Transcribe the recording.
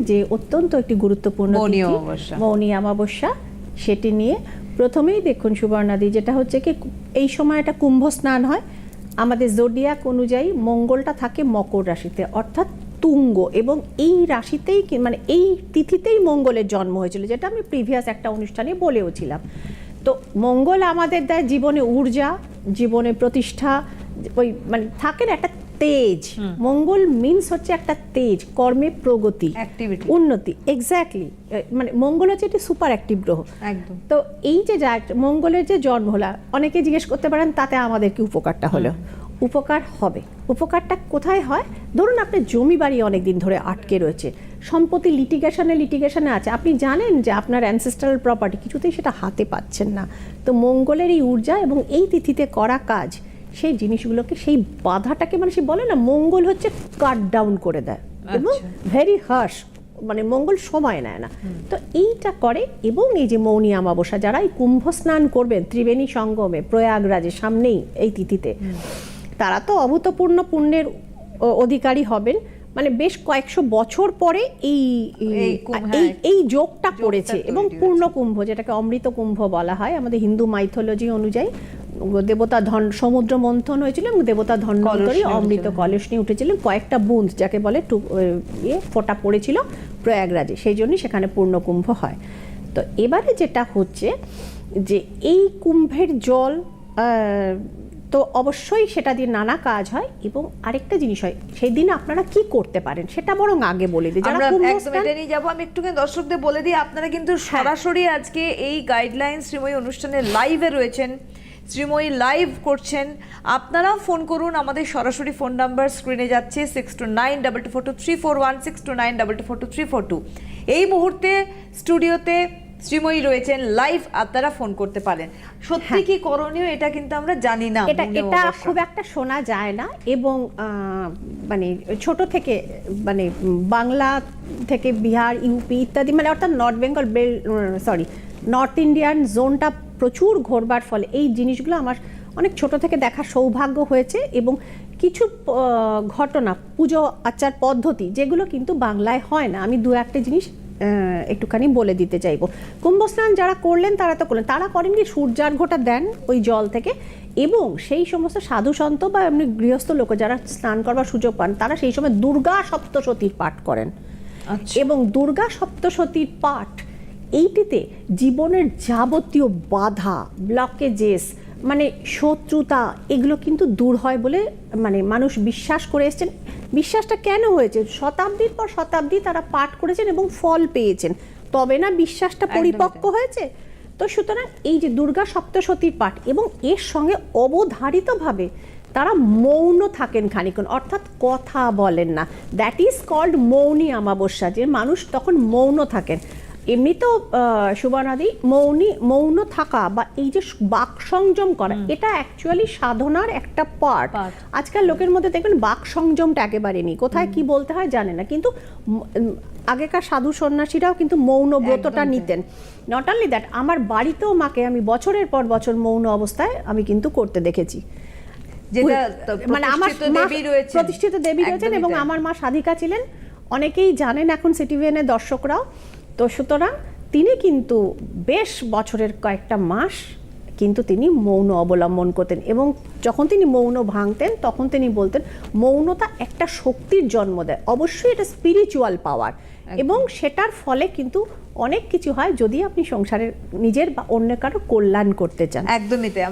যে অত্যন্ত একটি গুরুত্বপূর্ণ মৌনী অমাবস্যা। সেটি নিয়ে প্রথমেই দেখুন সুবর্ণাদি যেটা হচ্ছে কি এই সময় একটা কুম্ভ স্নান হয় আমাদের জোডিয়াক অনুযায়ী মঙ্গলটা থাকে মকর রাশিতে অর্থাৎ তুঙ্গ এবং এই রাশিতেই মানে এই তিথিতেই মঙ্গলের জন্ম হয়েছিল যেটা আমি প্রিভিয়াস একটা অনুষ্ঠানে বলেওছিলাম তো মঙ্গল আমাদের দেয় জীবনে ঊর্জা জীবনে প্রতিষ্ঠা ওই মানে থাকে না একটা তেজ। মঙ্গল মিন্স হচ্ছে একটা তেজ কর্মে প্রগতি. উন্নতি এক্স্যাক্টলি মানে মঙ্গল হচ্ছে একটি সুপার অ্যাক্টিভ গ্রহ। একদম। তো এই যে যা- মঙ্গলের যে জন্ম হলো অনেকে জিজ্ঞেস করতে পারেন তাতে আমাদের কি উপকারটা হলো? উপকার হবে। উপকারটা কোথায় হয়? ধরুন আপনার জমি বাড়ি অনেক দিন ধরে আটকে রয়েছে সম্পত্তি লিটিগেশনে লিটিগেশনে আছে। আপনি জানেন যে আপনার অ্যানসেস্ট্রাল প্রপার্টি কিছুতেই সেটা হাতে পাচ্ছেন না। তো মঙ্গলের এই ঊর্জা এবং এই তিথিতে করা কাজ সেই জিনিসগুলোকে সেই বাধাটাকে মানে সে বলে না মঙ্গল হচ্ছে কাট ডাউন করে দেয় এবং ভেরি হার্শ মানে মঙ্গল সময় নেয় না। তো এইটা করে এবং এই যে মৌনী অমাবস্যা যারা এই কুম্ভ স্নান করবেন ত্রিবেণী সঙ্গমে প্রয়াগরাজের সামনেই এই তিথিতে তারা তো অভূতপূর্ণ পুণ্যের অধিকারী হবেন। মানে বেশ কয়েকশো বছর পরে এই এই এই হ্যাঁ, যোগটা করেছে তৈরি এবং। পূর্ণ কুম্ভ যেটাকে অমৃত কুম্ভ বলা হয় আমাদের হিন্দু মাইথোলজি অনুযায়ী দেবতা ধন সমুদ্র মন্থন হয়েছিল এবং দেবতা ধন্বন্তরী অমৃত। কলস নিয়ে উঠেছিলেন কয়েকটা বুঁদ যাকে বলে টু ইয়ে ফোটা পড়েছিল প্রয়াগরাজে। সেই জন্যই সেখানে পূর্ণকুম্ভ হয়। তো এবারে যেটা হচ্ছে যে এই কুম্ভের জল তো অবশ্যই সেটা দিয়ে নানা কাজ হয় এবং আরেকটা জিনিস হয় সেই দিন আপনারা কি করতে পারেন? সেটা বরং আগে বলে দিই। আমরা একদম এটা নিয়ে যাব। আমি একটুখানি দর্শকদের বলে দিই আপনারা কিন্তু সরাসরি আজকে এই গাইডলাইন শ্রীময়ী অনুষ্ঠানে লাইভে রয়েছেন। শ্রীময়ী লাইভ করছেন। আপনারাও ফোন করুন আমাদের সরাসরি ফোন নাম্বার স্ক্রিনে যাচ্ছে six two nine double two four two three four one six two nine double two four two three four two এই মুহূর্তে স্টুডিওতে শ্রীময়ী রয়েছেন লাইভ আপনারা ফোন করতে পারেন। সত্যি কি করণীয় এটা কিন্তু আমরা জানি না এটা এটা খুব একটা শোনা যায় না এবং মানে ছোট থেকে মানে বাংলা থেকে বিহার ইউপি ইত্যাদি মানে অর্থাৎ north Bengal sorry north Indian জোনটা প্রচুর ঘোরবার ফলে। এই জিনিসগুলো আমার অনেক ছোট থেকে দেখার সৌভাগ্য হয়েছে এবং কিছু ঘটনা পুজো আচার পদ্ধতি যেগুলো কিন্তু বাংলায় হয় না। আমি দু একটা জিনিস একটুখানি বলে দিতে চাইব। কুম্ভ স্নান যারা করলেন তারা তো করলেন। তারা করেন কি সূর্যার্ঘটা দেন ওই জল থেকে এবং সেই সমস্ত সাধু সন্ত বা এমনি গৃহস্থ লোক যারা স্নান করবার সুযোগ পান তারা সেই সময় দুর্গা সপ্তশতীর পাঠ করেন। আচ্ছা। এবং দুর্গা সপ্তশতীর পাঠ এইটিতে জীবনের যাবতীয় বাধা ব্লকেজেস মানে শত্রুতা এগুলো কিন্তু দূর হয় বলে মানে মানুষ বিশ্বাস করে এসেছেন। বিশ্বাসটা কেন হয়েছে? শতাব্দীর পর শতাব্দী তারা পাঠ করেছেন এবং ফল পেয়েছেন। তবে না বিশ্বাসটা পরিপক্ক হয়েছে? তো সুতরাং এই যে দুর্গা সপ্তশতীর পাঠ এবং এর সঙ্গে অবধারিতভাবে তারা মৌন থাকেন খানিক্ষণ অর্থাৎ কথা বলেন না। দ্যাট ইজ কল্ড মৌনী অমাবস্যা যে মানুষ তখন মৌন থাকেন। এমনি তো সুবর্ণাদি মৌনী মৌন থাকা বা এই যে বাক সংযম করা এটা অ্যাকচুয়ালি সাধনার একটা পার্ট আজকাল লোকের মধ্যে দেখবেন বাক সংযমটা একেবারে নেই। কোথায় কি বলতে হয় জানে না কিন্তু আগেকার সাধু সন্ন্যাসীরাও কিন্তু মৌন ব্রতটা নিতেন। নট অনলি দ্যাট আমার বাড়িতেও মাকে আমি বছরের পর বছর মৌন অবস্থায় আমি কিন্তু করতে দেখেছি। যেটা মানে আমার প্রতিষ্ঠিত দেবী রয়েছেন। এবং আমার মা সাধিকা ছিলেন। অনেকেই জানেন এখন সিটিভিএনের দর্শকরাও। তো সুতরাং তিনি কিন্তু বেশ বছরের কয়েকটা মাস কিন্তু তিনি মৌন অবলম্বন করতেন এবং যখন তিনি মৌন ভাঙতেন তখন তিনি বলতেন মৌনতা একটা শক্তির জন্ম দেয়। অবশ্যই এটা স্পিরিচুয়াল পাওয়ার এবং সেটার ফলে কিন্তু অনেক কিছু হয় যদি আপনি সংসারের নিজের বা অন্য কারও কল্যাণ করতে চান। একদমই তাই।